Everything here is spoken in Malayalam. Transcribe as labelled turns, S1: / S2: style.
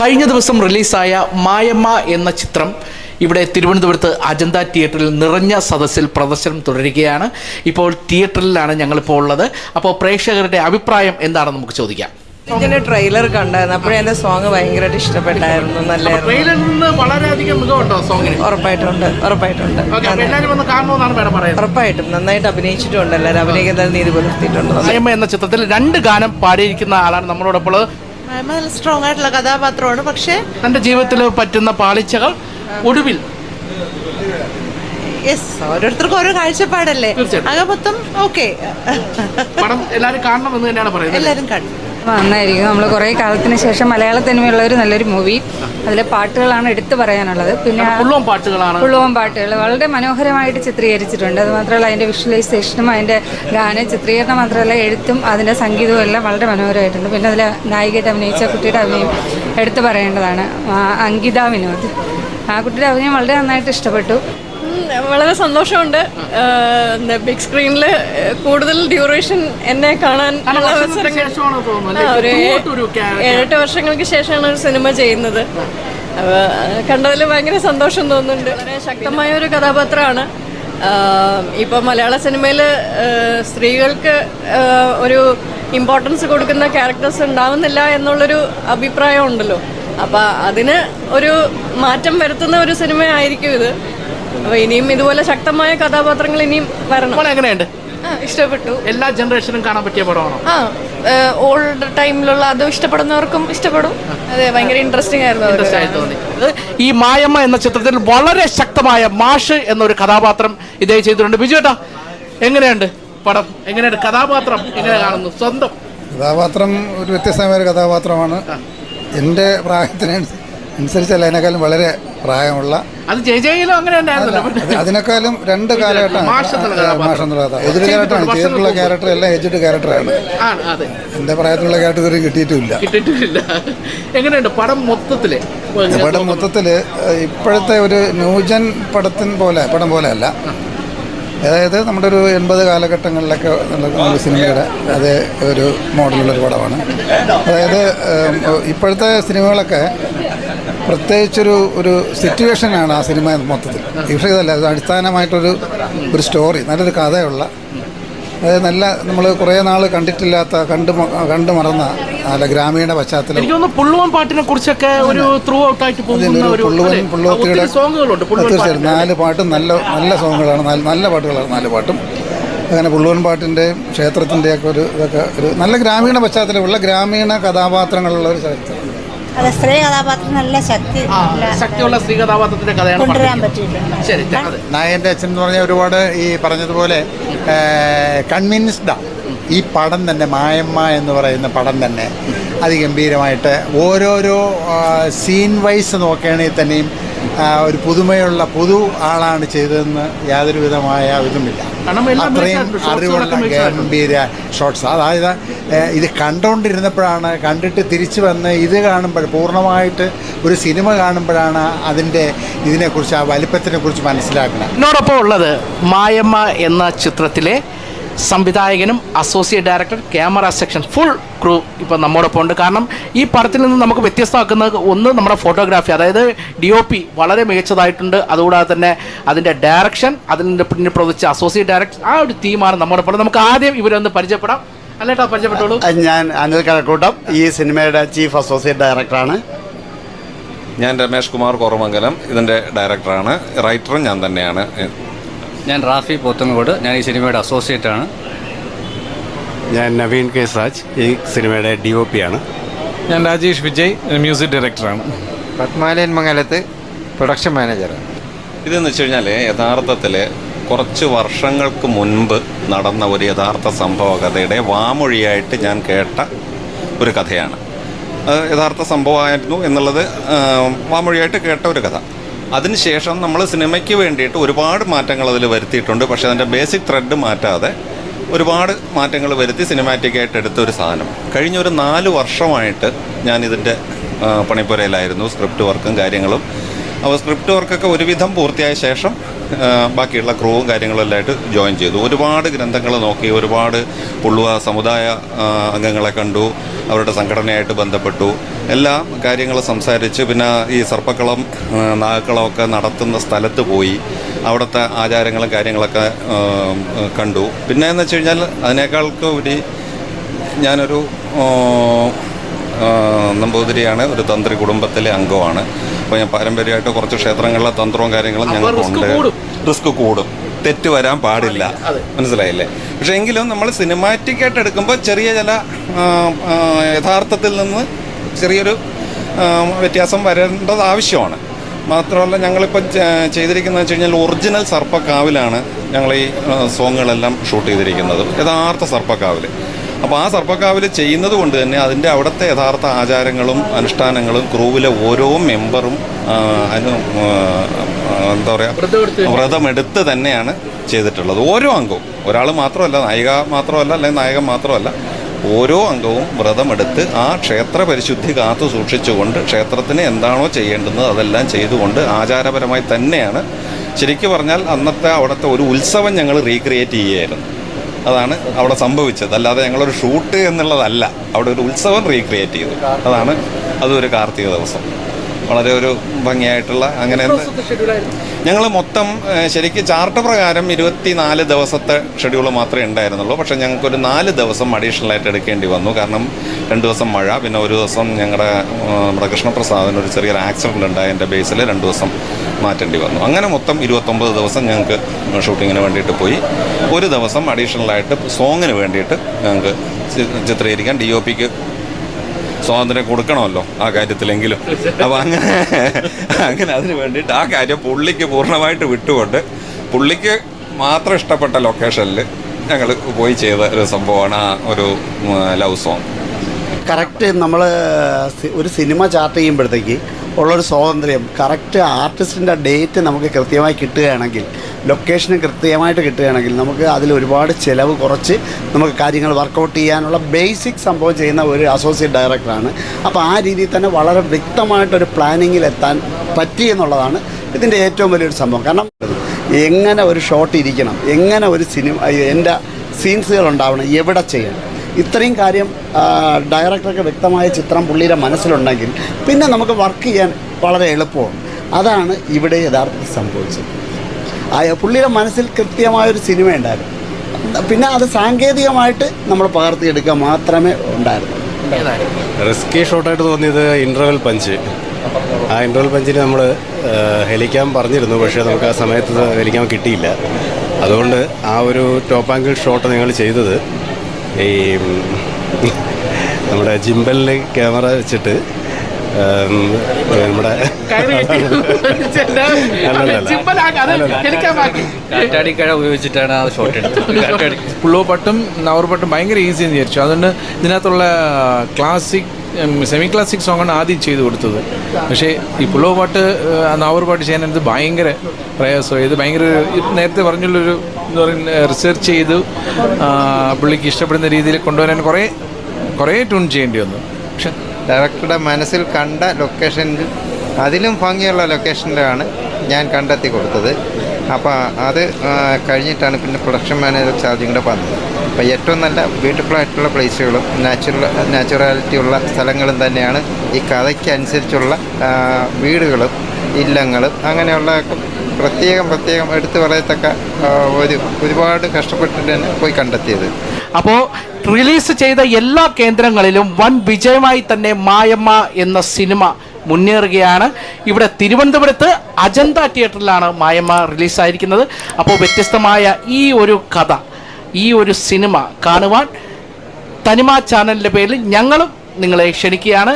S1: കഴിഞ്ഞ ദിവസം റിലീസായ മായമ്മ എന്ന ചിത്രം ഇവിടെ തിരുവനന്തപുരത്ത് അജന്ത തിയേറ്ററിൽ നിറഞ്ഞ സദസ്സിൽ പ്രദർശനം തുടരുകയാണ്. ഇപ്പോൾ തിയേറ്ററിലാണ് ഞങ്ങളിപ്പോൾ ഉള്ളത്. അപ്പോൾ പ്രേക്ഷകരുടെ അഭിപ്രായം എന്താണെന്ന് നമുക്ക് ചോദിക്കാം.
S2: ഇതിന്റെ ട്രെയിലർ കണ്ടായിരുന്നു. അപ്പോഴേ എന്റെ സോങ് ഭയങ്കരമായിട്ട് ഇഷ്ടപ്പെട്ടായിരുന്നു. നല്ലായിരുന്നു.
S1: ട്രെയിലറിൽ നിന്ന് വളരെയധികം മികവുണ്ടോ സോങ്ങിന്
S2: ഉറപ്പായിട്ടുണ്ട്. ഉറപ്പായിട്ടുണ്ട്. ഉറപ്പായിട്ടും. നന്നായിട്ട് അഭിനയിച്ചിട്ടുണ്ട് എല്ലാവരും. അഭിനയിക്കുന്നത് നീതി പുലർത്തിയിട്ടുണ്ട്.
S1: മായമ്മ എന്ന ചിത്രത്തിൽ രണ്ട് ഗാനം പാടിയിരിക്കുന്ന ആളാണ് നമ്മളോടൊപ്പം.
S2: നല്ല സ്ട്രോങ് ആയിട്ടുള്ള കഥാപാത്രമാണ്. പക്ഷേ
S1: തന്റെ ജീവിതത്തിൽ പറ്റുന്ന പാളിച്ചകൾ ഒടുവിൽ.
S2: യെസ് ഓരോരുത്തർക്കും ഓരോ കാഴ്ചപ്പാടല്ലേ. ആകെ മൊത്തം ഓക്കെ
S1: പടം കാണണം എന്ന് തന്നെയാണ് പറയുന്നത്
S2: എല്ലാവരും കണ്ടു
S3: നന്നായിരിക്കും നമ്മൾ കുറേ കാലത്തിന് ശേഷം മലയാള തനിമയുള്ള ഒരു നല്ലൊരു മൂവി. അതിലെ പാട്ടുകളാണ് എടുത്തു പറയാനുള്ളത്. പിന്നെ
S1: പുള്ളും പാട്ടുകളാണ്.
S3: പുള്ളുവൻ പാട്ടുകൾ വളരെ മനോഹരമായിട്ട് ചിത്രീകരിച്ചിട്ടുണ്ട്. അത് മാത്രമല്ല അതിന്റെ വിഷ്വലൈസേഷനും അതിന്റെ ഗാന ചിത്രീകരണം മാത്രമല്ല എഴുത്തും അതിന്റെ സംഗീതവും എല്ലാം വളരെ മനോഹരമായിട്ടുണ്ട്. പിന്നെ അതിലെ നായികയായിട്ട് അഭിനയിച്ച കുട്ടിയുടെ അഭിനയം എടുത്തു പറയേണ്ടതാണ്. അങ്കിത വിനോദ്. ആ കുട്ടിയുടെ അഭിനയം വളരെ നന്നായിട്ട് ഇഷ്ടപ്പെട്ടു.
S4: വളരെ സന്തോഷമുണ്ട്. ബിഗ് സ്ക്രീനിൽ കൂടുതൽ ഡ്യൂറേഷൻ എന്നെ കാണാൻ അവസരങ്ങൾ ഒരു? ഏഴെട്ട് വർഷങ്ങൾക്ക് ശേഷമാണ് ഒരു സിനിമ ചെയ്യുന്നത്. കണ്ടതിൽ ഭയങ്കര സന്തോഷം തോന്നുന്നുണ്ട്. വളരെ ശക്തമായ ഒരു കഥാപാത്രമാണ് ഇപ്പോൾ മലയാള സിനിമയിൽ സ്ത്രീകൾക്ക് ഒരു ഇമ്പോർട്ടൻസ് കൊടുക്കുന്ന ക്യാരക്ടേഴ്സ് ഉണ്ടാവുന്നില്ല എന്നുള്ളൊരു അഭിപ്രായം ഉണ്ടല്ലോ. അപ്പം അതിന് ഒരു മാറ്റം വരുത്തുന്ന ഒരു സിനിമ ആയിരിക്കും ഇത്. അപ്പോൾ ഇനിയും ഇതുപോലെ ശക്തമായ കഥാപാത്രങ്ങൾ ഇനിയും വരണം.
S1: മോളെ എങ്ങനെയുണ്ട്?
S4: ആ, ഇഷ്ടപ്പെട്ടു.
S1: എല്ലാ ജനറേഷനും കാണാൻ പറ്റിയ പടമാണോ?
S4: ആ ഓൾഡ് ടൈമിലുള്ള അത് ഇഷ്ടപ്പെടുന്നവർക്കും ഇഷ്ടപ്പെടും. അതെ ഭയങ്കര ഇൻട്രസ്റ്റിംഗ് ആയിരുന്നു അത്.
S1: Interest ആയി തോന്നി. ഇത് ഈ മായമ്മ എന്ന ചിത്രത്തിൽ വളരെ ശക്തമായ മാഷ് എന്നൊരു കഥാപാത്രം ഇതേ ചെയ്തിട്ടുണ്ട്. ബിജു ഏട്ടാ എങ്ങനെയുണ്ട് പടം? എങ്ങനെയുണ്ട് കഥാപാത്രം? എങ്ങനെ കാണുന്നു? സ്വന്തം.
S5: കഥാപാത്രം ഒരു വ്യത്യസ്തമായ ഒരു കഥാപാത്രമാണ്. എന്റെ പ്രായത്തിന് അനുസരിച്ചല്ല അതിനേക്കാളും വളരെ പ്രായമുള്ള
S1: അത് അങ്ങനെ
S5: അതിനേക്കാളും രണ്ട് കാലഘട്ടമാണ്.
S1: മാഷ് എന്നുള്ള കഥാപാത്രം.
S5: മാഷ് എന്നുള്ള കഥാപാത്രം എജ്ഡ് ക്യാരക്ടറാണ്. ചെയ്തിട്ടുള്ള ക്യാരക്ടർ എല്ലാം ഏജ്ഡ് ക്യാരക്ടറാണ്. എന്റെ പ്രായത്തിലുള്ള ക്യാരക്ടർ ഇതുവരെ കിട്ടിയിട്ടുമില്ല
S1: കിട്ടിയിട്ടില്ല. എങ്ങനെയുണ്ട് പടം മൊത്തത്തിൽ?
S5: പടം മൊത്തത്തിൽ ഇപ്പോഴത്തെ ഒരു ന്യൂജൻ പടത്തിൻ പോലെ പടം പോലെ അല്ല. അതായത് നമ്മുടെ ഒരു എൺപത് കാലഘട്ടങ്ങളിലൊക്കെ നമ്മുടെ സിനിമയുടെ അതേ ഒരു മോഡലുള്ളൊരു പടമാണ്. അതായത് ഇപ്പോഴത്തെ സിനിമകളൊക്കെ പ്രത്യേകിച്ചൊരു ഒരു സിറ്റുവേഷനാണ് ആ സിനിമ മൊത്തത്തിൽ. പക്ഷേ ഇതല്ല അത് അടിസ്ഥാനമായിട്ടൊരു ഒരു സ്റ്റോറി നല്ലൊരു കഥയുള്ള അതായത് നല്ല നമ്മൾ കുറേ നാൾ കണ്ടിട്ടില്ലാത്ത കണ്ട് കണ്ട് മറന്ന നല്ല ഗ്രാമീണ പശ്ചാത്തലം.
S1: പുള്ളുവൻ പാട്ടിനെ കുറിച്ചൊക്കെ ഒരു ത്രൂ ഔട്ട് ആയിട്ട്
S5: പുള്ളുവൻ? പുള്ളുവത്തിയുടെ നാല് പാട്ടും നല്ല നല്ല സോങ്ങുകളാണ് നല്ല പാട്ടുകളാണ് നാല് പാട്ടും. അങ്ങനെ പുള്ളുവൻ പാട്ടിന്റെയും ക്ഷേത്രത്തിന്റെയൊക്കെ ഒരു ഇതൊക്കെ ഒരു നല്ല ഗ്രാമീണ പശ്ചാത്തലമുള്ള ഗ്രാമീണ കഥാപാത്രങ്ങളുള്ള ഒരു ചരിത്രം.
S6: അത് സ്ത്രീ കഥാപാത്രം നല്ല ശക്തി
S1: ശക്തിയുള്ള സ്ത്രീ കഥാപാത്രത്തിന്റെ കഥയാണ്
S6: കൊണ്ടുവരാൻ. പറ്റിയിട്ടുണ്ട്.
S1: ശരി അതെ.
S7: നായന്റെ അച്ഛൻ എന്ന് പറഞ്ഞ ഒരുപാട് ഈ പറഞ്ഞതുപോലെ കൺവിൻസ്ഡാണ് ഈ പടം തന്നെ മായമ്മ എന്ന് പറയുന്ന പടം തന്നെ അതിഗംഭീരമായിട്ട് ഓരോരോ സീൻ വൈസ് നോക്കുകയാണെങ്കിൽ തന്നെയും ഒരു പുതുമയുള്ള പുതു ആളാണ് ചെയ്തതെന്ന് യാതൊരു വിധമായ ഇതുമില്ല.
S1: കാരണം എല്ലാം
S7: അത്രയും അറിവുള്ള ഗംഭീര ഷോട്ട്സ് അതായത് ഇത് കണ്ടുകൊണ്ടിരുന്നപ്പോഴാണ് കണ്ടിട്ട് തിരിച്ചു വന്ന് ഇത് കാണുമ്പോൾ പൂർണമായിട്ട് ഒരു സിനിമ കാണുമ്പോഴാണ് അതിന്റെ ഇതിനെക്കുറിച്ച് ആ വലിപ്പത്തിനെ കുറിച്ച് മനസ്സിലാക്കുന്നത്.
S1: എന്നോടൊപ്പം ഉള്ളത് മായമ്മ എന്ന ചിത്രത്തിലെ സംവിധായകനും associate director camera section full crew ഇപ്പം നമ്മോടൊപ്പം ഉണ്ട്. കാരണം ഈ പടത്തിൽ നിന്ന് നമുക്ക് വ്യത്യസ്തമാക്കുന്ന ഒന്ന് നമ്മുടെ ഫോട്ടോഗ്രാഫി അതായത് ഡി ഒ പി വളരെ മികച്ചതായിട്ടുണ്ട്. അതുകൂടാതെ തന്നെ അതിന്റെ ഡയറക്ഷൻ അതിന്റെ പിന്നിൽ പ്രവർത്തിച്ച അസോസിയേറ്റ് ഡയറക്ടർ ആ ഒരു തീമാണ് നമ്മോടൊപ്പം പടം നമുക്ക് ആദ്യം ഇവരൊന്ന് പരിചയപ്പെടാം. അല്ലേട്ടാ പരിചയപ്പെട്ടോളൂ.
S8: ഞാൻ അനിൽ കഴക്കൂട്ടം ഈ സിനിമയുടെ ചീഫ് അസോസിയേറ്റ് ഡയറക്ടറാണ്
S9: ഞാൻ രമേഷ് കുമാർ കോറമംഗലം ഇതിന്റെ ഡയറക്ടറാണ് റൈറ്ററും ഞാൻ തന്നെയാണ്.
S10: ഞാൻ റാഫി പോത്തങ്കോട് ഞാൻ ഈ സിനിമയുടെ അസോസിയേറ്റ് ആണ്.
S8: ഞാൻ നവീൻ കെ സാജ് ഈ സിനിമയുടെ ഡി ഒ പി ആണ്.
S11: ഞാൻ രാജേഷ് വിജയ് മ്യൂസിക് ഡയറക്ടറാണ്
S12: പത്മാലയൻ മംഗലത്ത് പ്രൊഡക്ഷൻ മാനേജറാണ്
S9: ഇതെന്ന് വെച്ച് കഴിഞ്ഞാൽ യഥാർത്ഥത്തിൽ കുറച്ച് വർഷങ്ങൾക്ക് മുൻപ് നടന്ന ഒരു യഥാർത്ഥ സംഭവ കഥയുടെ വാമൊഴിയായിട്ട് ഞാൻ കേട്ട ഒരു കഥയാണ്. അത് യഥാർത്ഥ സംഭവമായിരുന്നു എന്നുള്ളത് വാമൊഴിയായിട്ട് കേട്ട ഒരു കഥ. അതിനുശേഷം നമ്മൾ സിനിമയ്ക്ക് വേണ്ടിയിട്ട് ഒരുപാട് മാറ്റങ്ങൾ അതിൽ വരുത്തിയിട്ടുണ്ട്. പക്ഷേ അതിന്റെ ബേസിക് ത്രെഡ് മാറ്റാതെ ഒരുപാട് മാറ്റങ്ങൾ വരുത്തി സിനിമാറ്റിക്കായിട്ട് എടുത്ത ഒരു സാധനം. കഴിഞ്ഞ ഒരു നാല് വർഷമായിട്ട് ഞാനിതിന്റെ പണിപ്പുരയിലായിരുന്നു. സ്ക്രിപ്റ്റ് വർക്കും കാര്യങ്ങളും. അപ്പോൾ സ്ക്രിപ്റ്റ് വർക്കൊക്കെ ഒരുവിധം പൂർത്തിയായ ശേഷം ബാക്കിയുള്ള ക്രൂവും കാര്യങ്ങളും ആയിട്ട് ജോയിൻ ചെയ്തു. ഒരുപാട് ഗ്രന്ഥങ്ങൾ നോക്കി ഒരുപാട് പുള്ളുവ സമുദായ അംഗങ്ങളെ കണ്ടു. അവരുടെ സംഘടനയായിട്ട് ബന്ധപ്പെട്ടു. എല്ലാ കാര്യങ്ങളും സംസാരിച്ച് പിന്നെ ഈ സർപ്പക്കളം നാഗക്കളമൊക്കെ നടത്തുന്ന സ്ഥലത്ത് പോയി. അവിടുത്തെ ആചാരങ്ങളും കാര്യങ്ങളൊക്കെ കണ്ടു. പിന്നെ എന്ന് വെച്ച് കഴിഞ്ഞാൽ അതിനേക്കാൾക്ക് ഒരു ഞാനൊരു നമ്പൂതിരിയാണ് ഒരു തന്ത്രി കുടുംബത്തിലെ അംഗമാണ്. അപ്പോൾ ഞാൻ പാരമ്പര്യമായിട്ട് കുറച്ച് ക്ഷേത്രങ്ങളിലെ തന്ത്രവും കാര്യങ്ങളും ഞങ്ങൾക്കുണ്ട്. റിസ്ക് കൂടും. തെറ്റ് വരാൻ പാടില്ല. മനസ്സിലായില്ലേ? പക്ഷെ എങ്കിലും നമ്മൾ സിനിമാറ്റിക് ആയിട്ട് എടുക്കുമ്പോൾ ചെറിയ ചില യഥാർത്ഥത്തിൽ നിന്ന് ചെറിയൊരു വ്യത്യാസം വരേണ്ടത് ആവശ്യമാണ്. മാത്രമല്ല ഞങ്ങളിപ്പോൾ ചെയ്തിരിക്കുന്നത് വെച്ച് കഴിഞ്ഞാൽ ഒറിജിനൽ സർപ്പക്കാവിലാണ് ഞങ്ങൾ ഈ സോങ്ങുകളെല്ലാം ഷൂട്ട് ചെയ്തിരിക്കുന്നത്. യഥാർത്ഥ സർപ്പക്കാവിൽ അപ്പോൾ ആ സർപ്പക്കാവിൽ ചെയ്യുന്നത് കൊണ്ട് തന്നെ അതിന്റെ അവിടുത്തെ യഥാർത്ഥ ആചാരങ്ങളും അനുഷ്ഠാനങ്ങളും ക്രൂവിലെ ഓരോ മെമ്പറും എന്താ പറയുക വ്രതമെടുത്ത് തന്നെയാണ് ചെയ്തിട്ടുള്ളത്. ഓരോ അംഗവും. ഒരാൾ മാത്രമല്ല നായിക മാത്രമല്ല അല്ലെങ്കിൽ നായകൻ മാത്രമല്ല ഓരോ അംഗവും വ്രതമെടുത്ത് ആ ക്ഷേത്ര പരിശുദ്ധി കാത്തു സൂക്ഷിച്ചുകൊണ്ട് ക്ഷേത്രത്തിന് എന്താണോ ചെയ്യേണ്ടുന്നത് അതെല്ലാം ചെയ്തുകൊണ്ട് ആചാരപരമായി തന്നെയാണ്. ശരിക്കു പറഞ്ഞാൽ അന്നത്തെ അവിടുത്തെ ഒരു ഉത്സവം ഞങ്ങൾ റീക്രിയേറ്റ് ചെയ്യുകയായിരുന്നു. അതാണ് അവിടെ സംഭവിച്ചത്. അല്ലാതെ ഞങ്ങളൊരു ഷൂട്ട് എന്നുള്ളതല്ല. അവിടെ ഒരു ഉത്സവം റീക്രിയേറ്റ് ചെയ്തു. അതാണ് അതൊരു കാർത്തിക ദിവസം. വളരെ ഒരു ഭംഗിയായിട്ടുള്ള അങ്ങനെ ഞങ്ങൾ മൊത്തം ശരിക്ക് ചാർട്ട് പ്രകാരം ഇരുപത്തിനാല് ദിവസത്തെ ഷെഡ്യൂൾ മാത്രമേ ഉണ്ടായിരുന്നുള്ളൂ. പക്ഷേ ഞങ്ങൾക്കൊരു നാല് ദിവസം അഡീഷണൽ ആയിട്ട് എടുക്കേണ്ടി വന്നു. കാരണം രണ്ട് ദിവസം മഴ പിന്നെ ഒരു ദിവസം ഞങ്ങളുടെ നമ്മുടെ കൃഷ്ണപ്രസാദിന് ഒരു ചെറിയൊരു ആക്സിഡന്റ് ഉണ്ടായതിന്റെ ബേസിൽ രണ്ട് ദിവസം മാറ്റേണ്ടി വന്നു. അങ്ങനെ മൊത്തം ഇരുപത്തൊമ്പത് ദിവസം ഞങ്ങൾക്ക് ഷൂട്ടിങ്ങിന് വേണ്ടിയിട്ട് പോയി. ഒരു ദിവസം അഡീഷണലായിട്ട് സോങ്ങിന് വേണ്ടിയിട്ട് ഞങ്ങൾക്ക് ചിത്രീകരിക്കാൻ ഡി ഒ പിക്ക് സ്വാതന്ത്ര്യം കൊടുക്കണമല്ലോ ആ കാര്യത്തിലെങ്കിലും. അപ്പോൾ അങ്ങനെ അങ്ങനെ അതിന് വേണ്ടിയിട്ട് ആ കാര്യം പുള്ളിക്ക് പൂർണമായിട്ട് വിട്ടുകൊണ്ട് പുള്ളിക്ക് മാത്രം ഇഷ്ടപ്പെട്ട ലൊക്കേഷനിൽ ഞങ്ങൾ പോയി ചെയ്ത ഒരു സംഭവമാണ് ആ ഒരു ലവ് സോങ്.
S13: കറക്റ്റ് നമ്മൾ ഒരു സിനിമ ചാർട്ട് ചെയ്യുമ്പോഴത്തേക്ക് ഉള്ളൊരു സ്വാതന്ത്ര്യം കറക്റ്റ് ആർട്ടിസ്റ്റിന്റെ ഡേറ്റ് നമുക്ക് കൃത്യമായി കിട്ടുകയാണെങ്കിൽ ലൊക്കേഷന് കൃത്യമായിട്ട് കിട്ടുകയാണെങ്കിൽ നമുക്ക് അതിൽ ഒരുപാട് ചിലവ് കുറച്ച് നമുക്ക് കാര്യങ്ങൾ വർക്കൗട്ട് ചെയ്യാനുള്ള ബേസിക് സംഭവം ചെയ്യുന്ന ഒരു അസോസിയേറ്റ് ഡയറക്ടറാണ് അപ്പോൾ ആ രീതിയിൽ തന്നെ വളരെ വ്യക്തമായിട്ടൊരു പ്ലാനിങ്ങിൽ എത്താൻ പറ്റി എന്നുള്ളതാണ് ഇതിന്റെ ഏറ്റവും വലിയൊരു സംഭവം. കാരണം എങ്ങനെ ഒരു ഷോട്ട് ഇരിക്കണം എങ്ങനെ ഒരു സിനിമ എന്റെ സീൻസുകൾ ഉണ്ടാവണം എവിടെ ചെയ്യണം? ഇത്രയും കാര്യം ഡയറക്ടർക്ക് വ്യക്തമായ ചിത്രം പുള്ളിയുടെ മനസ്സിലുണ്ടെങ്കിൽ പിന്നെ നമുക്ക് വർക്ക് ചെയ്യാൻ വളരെ എളുപ്പമാണ്. അതാണ് ഇവിടെ യഥാർത്ഥത്തിൽ സംഭവിച്ചത്. ആ പുള്ളിയുടെ മനസ്സിൽ കൃത്യമായൊരു സിനിമ ഉണ്ടായിരുന്നു. പിന്നെ അത് സാങ്കേതികമായിട്ട് നമ്മൾ പകർത്തിയെടുക്കുക മാത്രമേ ഉണ്ടായിരുന്നു
S8: റിസ്കി ഷോട്ടായിട്ട് തോന്നിയത് ഇന്റർവെൽ പഞ്ച് ആ ഇന്റർവെൽ പഞ്ചിന് നമ്മൾ ഹെലിക്കാൻ പറഞ്ഞിരുന്നു പക്ഷേ നമുക്ക് ആ സമയത്ത് ഹെലിക്കാൻ കിട്ടിയില്ല. അതുകൊണ്ട് ആ ഒരു ടോപ്പ് ആംഗിൾ ഷോട്ട് നിങ്ങൾ ചെയ്തത് ഈ നമ്മുടെ ജിമ്പലിൽ ക്യാമറ വെച്ചിട്ട് നമ്മുടെ
S10: കാറ്റാടിക്കഴ ഉപയോഗിച്ചിട്ടാണ് ആ ഷോട്ട് എടുത്തത്. കാറ്റാടി
S11: പുള്ളോ പട്ടും നവർ പാട്ടും ഭയങ്കര ഈസി എന്ന് വിചാരിച്ചു. അതുകൊണ്ട് ഇതിനകത്തുള്ള ക്ലാസിക് സെമി ക്ലാസിക് സോങ്ങാണ് ആദ്യം ചെയ്തു കൊടുത്തത്. പക്ഷേ ഈ പുള്ളോ പാട്ട് നവർ പാട്ട് ചെയ്യാനത് ഭയങ്കര പ്രയാസമായി. ഇത് ഭയങ്കര നേരത്തെ പറഞ്ഞുള്ളൊരു എന്താ പറയുക റിസർച്ച് ചെയ്ത് പുള്ളിക്ക് ഇഷ്ടപ്പെടുന്ന രീതിയിൽ കൊണ്ടുവരാൻ കുറേ കുറേ ട്യൂൺ ചെയ്യേണ്ടി വന്നു. പക്ഷെ
S12: ഡയറക്ടറുടെ മനസ്സിൽ കണ്ട ലൊക്കേഷനിൽ അതിലും ഭംഗിയുള്ള ലൊക്കേഷനിലാണ് ഞാൻ കണ്ടെത്തി കൊടുത്തത്. അപ്പോൾ അത് കഴിഞ്ഞിട്ടാണ് പിന്നെ പ്രൊഡക്ഷൻ മാനേജർ ചാർജും കൂടെ വന്നത്. അപ്പോൾ ഏറ്റവും നല്ല ബ്യൂട്ടിഫുൾ ആയിട്ടുള്ള പ്ലേസുകളും നാച്ചുറൽ നാച്ചുറാലിറ്റി ഉള്ള സ്ഥലങ്ങളും തന്നെയാണ് ഈ കഥയ്ക്ക് അനുസരിച്ചുള്ള വീടുകളും ഇല്ലങ്ങളും അങ്ങനെയുള്ള പ്രത്യേകം പ്രത്യേകം എടുത്തു പറയത്തക്ക ഒരു ഒരുപാട് കഷ്ടപ്പെട്ടിട്ട് തന്നെ പോയി കണ്ടെത്തിയത്.
S1: അപ്പോൾ റിലീസ് ചെയ്ത എല്ലാ കേന്ദ്രങ്ങളിലും വൻ വിജയമായി തന്നെ മായമ്മ എന്ന സിനിമ മുന്നേറുകയാണ്. ഇവിടെ തിരുവനന്തപുരത്ത് അജന്ത തിയേറ്ററിലാണ് മായമ്മ റിലീസായിരിക്കുന്നത്. അപ്പോൾ വ്യത്യസ്തമായ ഈ ഒരു കഥ ഈ ഒരു സിനിമ കാണുവാൻ തനിമ ചാനലിന്റെ പേരിൽ ഞങ്ങളും നിങ്ങളെ ക്ഷണിക്കുകയാണ്.